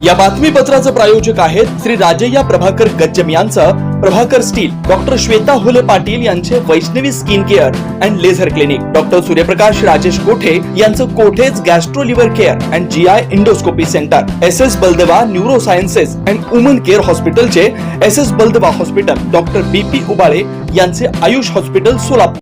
या बातमीपत्राचं प्रायोजक आहेत श्री राजय्या प्रभाकर गज्जम यांचं. प्रभाकर स्टील डॉक्टर श्वेता हुले पाटील यांचे Vaishnavi skin care and laser clinic. Doctor Suryaprakash Rajesh Kothe यांचं Kothe's gastro liver care and G I endoscopy centre. S S Baldeva neuro sciences and woman care हॉस्पिटलचे S S Baldeva hospital. Doctor B P Ubale यांचे Ayush hospital Solapur.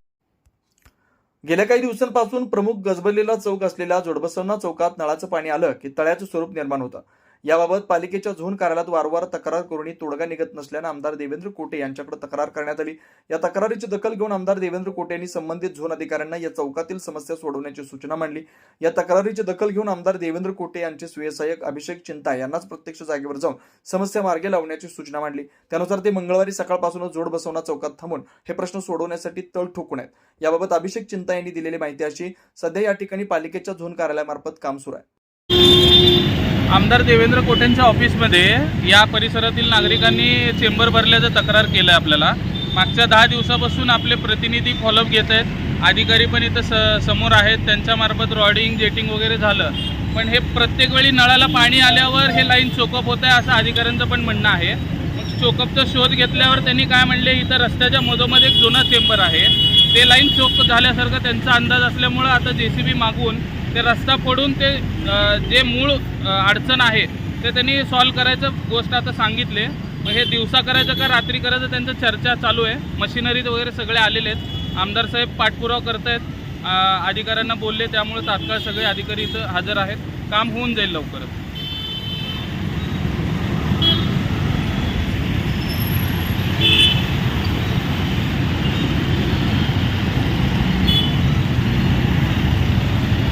गेल्या काही दिवसांपासून प्रमुख गजबलेला चौक असलेल्या जोडबसवना चौकात नळाचं पाणी आलं की तळ्याचं स्वरूप निर्माण होतं. याबाबत पालिकेच्या झोन कार्यालयात वारंवार तक्रार करूनही तोडगा निघत नसल्यानं आमदार देवेंद्र कोटे यांच्याकडे तक्रार करण्यात आली. या तक्रारीची दखल घेऊन आमदार देवेंद्र कोटे यांनी संबंधित झोन अधिकाऱ्यांना या चौकातील समस्या सोडवण्याची सूचना मांडली. या तक्रारीची दखल घेऊन आमदार देवेंद्र कोटे यांचे सुयसहाय्यक अभिषेक चिंता यांनाच प्रत्यक्ष जागेवर जाऊन समस्या मार्गे लावण्याची सूचना मांडली. त्यानुसार ते मंगळवारी सकाळपासूनच जोड बसवणा चौकात थांबून हे प्रश्न सोडवण्यासाठी तळ ठोकून आहेत. याबाबत अभिषेक चिंता यांनी दिलेली माहिती अशी सध्या या ठिकाणी पालिकेच्या झोन कार्यालयामार्फत काम सुरू आहे. आमदार देवेंद्र कोटेंच्या ऑफिसमध्ये या परिसरातील नागरिकांनी चेंबर भरल्याचं तक्रार केलं आहे आपल्याला. मागच्या दहा दिवसापासून आपले प्रतिनिधी फॉलोअप घेत आहेत. अधिकारी पण इथं स समोर आहेत. त्यांच्यामार्फत रॉडिंग जेटिंग वगैरे झालं. पण हे प्रत्येक वेळी नळाला पाणी आल्यावर हे लाईन चोकअप होत आहे असं अधिकाऱ्यांचं पण म्हणणं आहे. मग चोकअपचा शोध घेतल्यावर त्यांनी काय म्हणले? इथं रस्त्याच्या मधोमध एक जुना चेंबर आहे. ते लाईन चोक झाल्यासारखं त्यांचा अंदाज असल्यामुळं आता जे सी बी मागून ते रस्ता पडून ते जे मूळ अडचण आहे ते त्यांनी सॉल्व करायचं गोष्ट आता सांगितले. मग हे दिवसा करायचं का रात्री करायचं त्यांचं चर्चा चालू आहे. मशिनरीज वगैरे सगळे आलेले आहेत. आमदार साहेब पाठपुरावा करत आहेत अधिकाऱ्यांना बोलले त्यामुळे तात्काळ सगळे अधिकारी इथं हजर आहेत. काम होऊन जाईल लवकरच.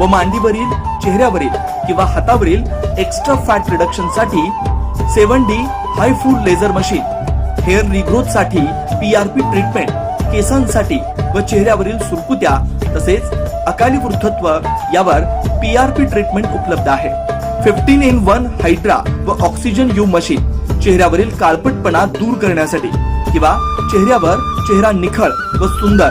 व मांडीवरील चेहऱ्यावरील किंवा हातावरील extra fat रिडक्शनसाठी seven D high food laser machine hair रिग्रोथसाठी PRP treatment केसांसाठी व चेहऱ्यावरील सुरकुत्या तसेच अकाली वृद्धत्व यावर पीआरपी ट्रीटमेंट उपलब्ध आहे. फिफ्टीन इन वन हायड्रा व ऑक्सिजन यू मशीन चेहऱ्यावरील काळपटपणा दूर करण्यासाठी किंवा चेहऱ्यावर चेहरा निखळ व सुंदर